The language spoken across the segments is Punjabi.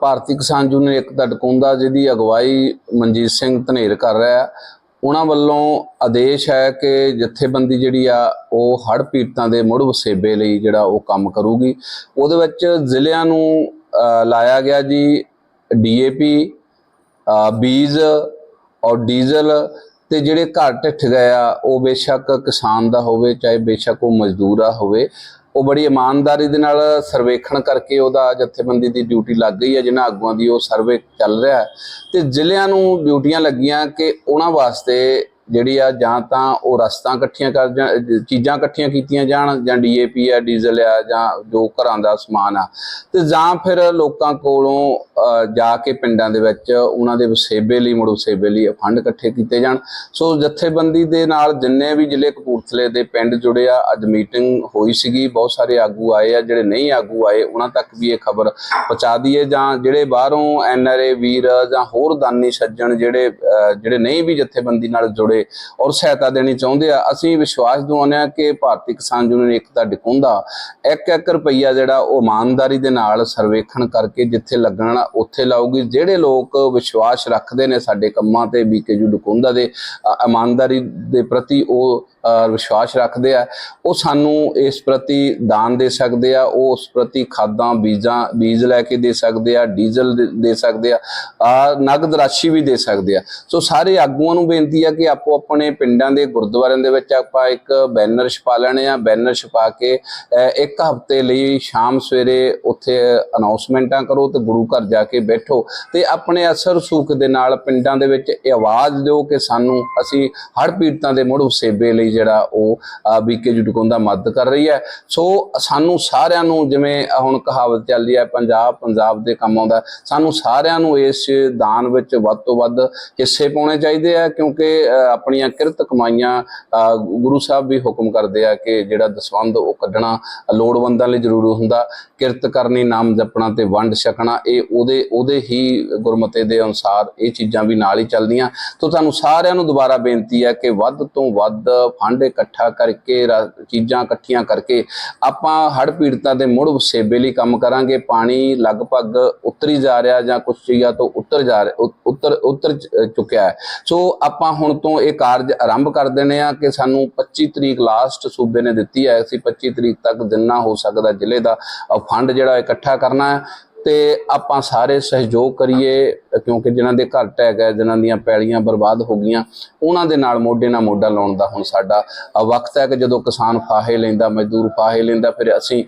ਭਾਰਤੀ ਕਿਸਾਨ ਯੂਨੀਅਨ ਇੱਕ ਏਕਤਾ ਟਕੁੰਦਾ ਜਿਹਦੀ ਅਗਵਾਈ ਮਨਜੀਤ ਸਿੰਘ ਧਨੇਰ ਕਰ ਰਿਹਾ ਉਹਨਾਂ ਵੱਲੋਂ ਆਦੇਸ਼ ਹੈ ਕਿ ਜਥੇਬੰਦੀ ਜਿਹੜੀ ਆ, ਉਹ ਹੜ੍ਹ ਪੀੜਤਾਂ ਦੇ ਮੁੜ ਵਸੇਬੇ ਲਈ ਜਿਹੜਾ ਉਹ ਕੰਮ ਕਰੂਗੀ। ਉਹਦੇ ਵਿੱਚ ਜ਼ਿਲ੍ਹਿਆਂ ਨੂੰ ਲਾਇਆ ਗਿਆ ਜੀ ਡੀਏਪੀ ਬੀਜ ਔਰ ਡੀਜ਼ਲ ਤੇ ਜਿਹੜੇ ਘਰ ਢਿੱਠ ਗਏ ਆ, ਉਹ ਬੇਸ਼ੱਕ ਕਿਸਾਨ ਦਾ ਹੋਵੇ, ਚਾਹੇ ਬੇਸ਼ੱਕ ਉਹ ਮਜ਼ਦੂਰ ਆ ਹੋਵੇ। ਉਹ ਬੜੀ ਇਮਾਨਦਾਰੀ ਦੇ ਨਾਲ ਸਰਵੇਖਣ ਕਰਕੇ ਉਹਦਾ ਜਥੇਬੰਦੀ ਦੀ ਡਿਊਟੀ ਲੱਗ ਗਈ ਹੈ ਜਿਨ੍ਹਾਂ ਆਗੂਆਂ ਦੀ ਉਹ ਸਰਵੇ ਚੱਲ ਰਿਹਾ ਹੈ। ਤੇ ਜ਼ਿਲ੍ਹਿਆਂ ਨੂੰ ਡਿਊਟੀਆਂ ਲੱਗੀਆਂ ਕਿ ਉਹਨਾਂ ਵਾਸਤੇ ਜਿਹੜੀ ਆ ਜਾਂ ਤਾਂ ਉਹ ਰਸਤਾਂ ਇਕੱਠੀਆਂ ਕਰ ਜਾਂ, ਚੀਜ਼ਾਂ ਇਕੱਠੀਆਂ ਕੀਤੀਆਂ ਜਾਣ, ਜਾਂ ਡੀਏਪੀ ਆ, ਡੀਜ਼ਲ ਆ, ਜਾਂ ਜੋ ਘਰਾਂ ਦਾ ਸਮਾਨ ਆ। ਤੇ ਜਾਂ ਫਿਰ ਲੋਕਾਂ ਕੋਲੋਂ ਜਾ ਕੇ ਪਿੰਡਾਂ ਦੇ ਵਿੱਚ ਉਹਨਾਂ ਦੇ ਵਸੇਬੇ ਲਈ, ਮੁੜ ਵਸੇਬੇ ਲਈ ਫੰਡ ਇਕੱਠੇ ਕੀਤੇ ਜਾਣ। ਸੋ ਜਥੇਬੰਦੀ ਦੇ ਨਾਲ ਜਿੰਨੇ ਵੀ ਜ਼ਿਲ੍ਹੇ ਕਪੂਰਥਲੇ ਦੇ ਪਿੰਡ ਜੁੜੇ ਆ, ਅੱਜ ਮੀਟਿੰਗ ਹੋਈ ਸੀਗੀ, ਬਹੁਤ ਸਾਰੇ ਆਗੂ ਆਏ ਆ, ਜਿਹੜੇ ਨਹੀਂ ਆਗੂ ਆਏ, ਉਹਨਾਂ ਤੱਕ ਵੀ ਇਹ ਖਬਰ ਪਹੁੰਚਾ ਦਈਏ। ਜਾਂ ਜਿਹੜੇ ਬਾਹਰੋਂ ਐਨਆਰਏ ਵੀਰ ਜਾਂ ਹੋਰ ਦਾਨੀ ਸੱਜਣ ਜਿਹੜੇ ਜਿਹੜੇ ਨਹੀਂ ਵੀ ਜਥੇਬੰਦੀ ਨਾਲ ਜੁੜੇ ਔਰ ਸਹਾਇਤਾ ਦੇਣੀ ਚਾਹੁੰਦੇ ਆ। ਅਸੀਂ ਵਿਸ਼ਵਾਸ ਦਿਵਾਉਂਦੇ ਆ ਕਿ ਭਾਰਤੀ ਕਿਸਾਨ ਯੂਨੀਅਨ ਏਕਤਾ ਡਿਕੁੰਦਾ। ਇੱਕ ਇੱਕ ਰੁਪਈਆ ਜਿਹੜਾ ਉਹ ਇਮਾਨਦਾਰੀ ਦੇ ਨਾਲ ਸਰਵੇਖਣ ਕਰਕੇ ਜਿੱਥੇ ਲੱਗਣਾ ਉੱਥੇ ਲਾਊਗੀ। ਜਿਹੜੇ ਲੋਕ ਵਿਸ਼ਵਾਸ ਰੱਖਦੇ ਨੇ ਸਾਡੇ ਕੰਮਾਂ ਤੇ ਬੀਕੇਯੂ ਡਿਕੁੰਦਾ ਦੇ ਇਮਾਨਦਾਰੀ ਦੇ ਪ੍ਰਤੀ ਉਹ ਵਿਸ਼ਵਾਸ ਰੱਖਦੇ ਆ। ਉਹ ਸਾਨੂੰ ਇਸ ਪ੍ਰਤੀ ਦਾਨ ਦੇ ਸਕਦੇ ਆ। ਉਹ ਉਸ ਪ੍ਰਤੀ ਖਾਦਾਂ, ਬੀਜਾਂ, ਬੀਜ ਲੈ ਕੇ ਦੇ ਸਕਦੇ ਆ, ਡੀਜ਼ਲ ਦੇ- ਦੇ ਸਕਦੇ ਆ। ਆ ਨਗਦ ਰਾਸ਼ੀ ਵੀ ਦੇ ਸਕਦੇ ਆ। ਸੋ ਸਾਰੇ ਆਗੂਆਂ ਨੂੰ ਬੇਨਤੀ ਆ ਕਿ ਆਪੋ ਆਪਣੇ ਪਿੰਡਾਂ ਦੇ ਗੁਰਦੁਆਰਿਆਂ ਦੇ ਵਿੱਚ ਆਪਾਂ ਇੱਕ ਬੈਨਰ ਛਪਾ ਲੈਣੇ ਆ, ਬੈਨਰ ਛਪਾ ਕੇ ਇੱਕ ਹਫ਼ਤੇ ਲਈ ਸ਼ਾਮ ਸਵੇਰੇ ਉੱਥੇ ਅਨਾਉਂਸਮੈਂਟਾਂ ਕਰੋ ਤੇ ਗੁਰੂ ਘਰ ਜਾ ਕੇ ਬੈਠੋ ਤੇ ਆਪਣੇ ਅਸਰ ਸੂਖ ਦੇ ਨਾਲ ਪਿੰਡਾਂ ਦੇ ਵਿੱਚ ਇਹ ਆਵਾਜ਼ ਦਿਓ ਕਿ ਸਾਨੂੰ, ਅਸੀਂ ਹੜ੍ਹ ਪੀੜਤਾਂ ਦੇ ਮੁੜ ਵਸੇਬੇ ਲਈ ਜਿਹੜਾ ਉਹ ਬੀਕੇ ਜੁਟਕੋਂ ਦਾ ਮਦਦ ਕਰ ਰਹੀ ਹੈ। ਸੋ ਸਾਨੂੰ ਸਾਰਿਆਂ ਨੂੰ ਜਿਵੇਂ ਹੁਣ ਕਹਾਵਤ ਚੱਲਦੀ ਹੈ, ਪੰਜਾਬ ਪੰਜਾਬ ਦੇ ਕੰਮ ਆਉਂਦਾ, ਸਾਨੂੰ ਸਾਰਿਆਂ ਨੂੰ ਇਸ ਦਾਨ ਵਿੱਚ ਵੱਧ ਤੋਂ ਵੱਧ ਹਿੱਸੇ ਪਾਉਣੇ ਚਾਹੀਦੇ ਆ ਕਿਉਂਕਿ ਆਪਣੀਆਂ ਕਿਰਤ ਕਮਾਈਆਂ ਅ, ਗੁਰੂ ਸਾਹਿਬ ਵੀ ਹੁਕਮ ਕਰਦੇ ਆ ਕਿ ਜਿਹੜਾ ਦਸਵੰਧ ਉਹ ਕੱਢਣਾ ਲੋੜਵੰਦਾਂ ਲਈ ਜ਼ਰੂਰ ਹੁੰਦਾ। ਕਿਰਤ ਕਰਨੀ ਨਾਮ ਜਪਣਾ ਤੇ ਵੰਡ ਛਕਣਾ ਇਹ ਉਹਦੇ ਉਹਦੇ ਹੀ ਗੁਰਮਤੇ ਦੇ ਅਨੁਸਾਰ ਇਹ ਚੀਜ਼ਾਂ ਵੀ ਨਾਲ ਹੀ ਚੱਲਦੀਆਂ। ਤੋਂ ਤੁਹਾਨੂੰ ਸਾਰਿਆਂ ਨੂੰ ਦੁਬਾਰਾ ਬੇਨਤੀ ਹੈ ਕਿ ਵੱਧ ਤੋਂ ਵੱਧ ਫੰਡ ਇਕੱਠਾ ਕਰਕੇ ਚੀਜ਼ਾਂ ਇਕੱਠੀਆਂ ਕਰਕੇ ਆਪਾਂ ਹੜ੍ਹ ਪੀੜਤਾਂ ਦੇ ਮੁੜ ਵਸੇਬੇ ਲਈ ਕੰਮ ਕਰਾਂਗੇ। ਪਾਣੀ ਲਗਭਗ ਉਤਰੀ ਜਾ ਰਿਹਾ ਜਾਂ ਕੁਝ ਚੀਜ਼ਾਂ ਤੋਂ ਉੱਤਰ ਜਾ ਰਿਹਾ ਉੱਤਰ ਉੱਤਰ ਚੁੱਕਿਆ ਹੈ। ਸੋ ਆਪਾਂ ਹੁਣ ਤੋਂ ਇਹ ਕਾਰਜ ਆਰੰਭ ਕਰ ਦੇਣੇ ਆ ਕਿ ਸਾਨੂੰ 25 ਤਰੀਕ ਲਾਸਟ ਸੂਬੇ ਨੇ ਦਿੱਤੀ ਹੈ। ਅਸੀਂ 25 ਤਰੀਕ ਤੱਕ ਜਿੰਨਾ ਹੋ ਸਕਦਾ ਜ਼ਿਲ੍ਹੇ ਦਾ ਫੰਡ ਜਿਹੜਾ ਇਕੱਠਾ ਕਰਨਾ ਹੈ। ਤੇ ਆਪਾਂ ਸਾਰੇ ਸਹਿਯੋਗ ਕਰੀਏ ਕਿਉਂਕਿ ਜਿਨ੍ਹਾਂ ਦੇ ਘਰ ਟਹਿ ਗਏ ਜਿਨ੍ਹਾਂ ਦੀਆਂ ਪੈਲੀਆਂ ਬਰਬਾਦ ਹੋ ਗਈਆਂ ਉਹਨਾਂ ਦੇ ਨਾਲ ਮੋਢੇ ਨਾਲ ਮੋਢਾ ਲਾਉਣ ਦਾ ਹੁਣ ਸਾਡਾ ਵਕਤ ਹੈ ਕਿ ਜਦੋਂ ਕਿਸਾਨ ਫਾਹੇ ਲੈਂਦਾ ਮਜ਼ਦੂਰ ਫਾਹੇ ਲੈਂਦਾ ਫਿਰ ਅਸੀਂ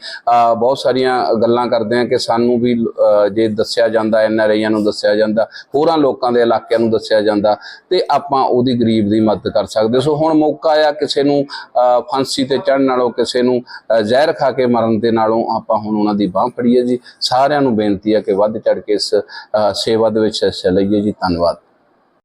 ਬਹੁਤ ਸਾਰੀਆਂ ਗੱਲਾਂ ਕਰਦੇ ਹਾਂ ਕਿ ਸਾਨੂੰ ਵੀ ਜੇ ਦੱਸਿਆ ਜਾਂਦਾ ਐਨ ਆਰ ਆਈਆਂ ਨੂੰ ਦੱਸਿਆ ਜਾਂਦਾ ਹੋਰਾਂ ਲੋਕਾਂ ਦੇ ਇਲਾਕਿਆਂ ਨੂੰ ਦੱਸਿਆ ਜਾਂਦਾ ਤੇ ਆਪਾਂ ਉਹਦੀ ਗਰੀਬ ਦੀ ਮਦਦ ਕਰ ਸਕਦੇ ਸੋ ਹੁਣ ਮੌਕਾ ਆ ਕਿਸੇ ਨੂੰ ਅ, ਫਾਂਸੀ ਤੇ ਚੜਨ ਨਾਲੋਂ ਕਿਸੇ ਨੂੰ ਜ਼ਹਿਰ ਖਾ ਕੇ ਮਰਨ ਦੇ ਨਾਲੋਂ ਆਪਾਂ ਹੁਣ ਉਹਨਾਂ ਦੀ ਬਾਹ ਫੜੀਏ ਜੀ। ਸਾਰਿਆਂ ਨੂੰ ਬੇਨਤੀ ਹੈ ਕਿ ਵੱਧ ਚੜ ਕੇ ਇਸ ਅ, ਸੇਵਾ ਦੇ ਵਿੱਚ ਹਿੱਸਾ ਲਈਏ ਜੀ। ਧੰਨਵਾਦ।